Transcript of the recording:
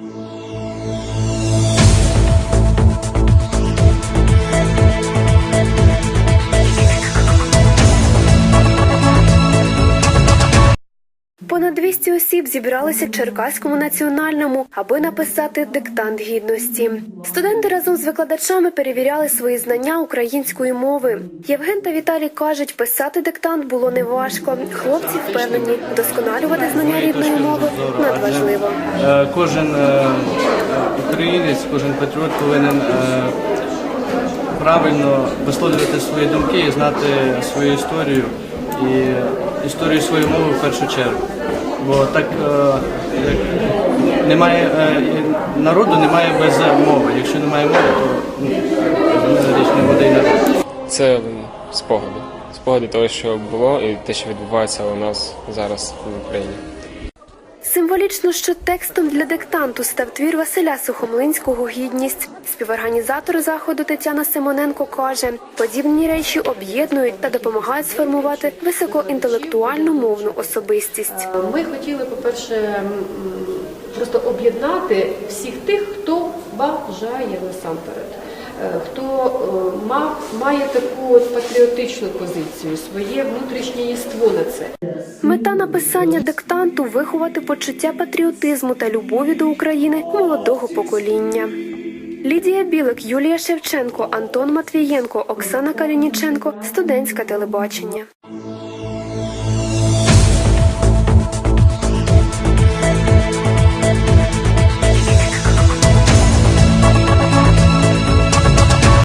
you. Понад 200 осіб зібралися в Черкаському національному, аби написати диктант гідності. Студенти разом з викладачами перевіряли свої знання української мови. Євген та Віталій кажуть, писати диктант було неважко. Хлопці впевнені, вдосконалювати знання рідної мови надважливо. Е, Кожен е, українець, кожен патріот повинен е, правильно висловлювати свої думки і знати свою історію і історію своєї мови в першу чергу. Бо так е, немає е, народу немає без мови. Якщо немає мови, то ну, річ не буде й народ. Це спогади. Спогади того, що було, і те, що відбувається у нас зараз в Україні. Символічно, що текстом для диктанту став твір Василя Сухомлинського Гідність. Співорганізатор заходу Тетяна Симоненко каже, подібні речі об'єднують та допомагають сформувати високоінтелектуальну мовну особистість. Ми хотіли, по-перше, просто об'єднати всіх тих, хто бажає насамперед, е, хто е, ма- має таку от патріотичну позицію, своє внутрішнє єство на це. Мета написання диктанту виховати почуття патріотизму та любові до України молодого покоління. Лідія Білик, Юлія Шевченко, Антон Матвієнко, Оксана Калініченко, студентське телебачення.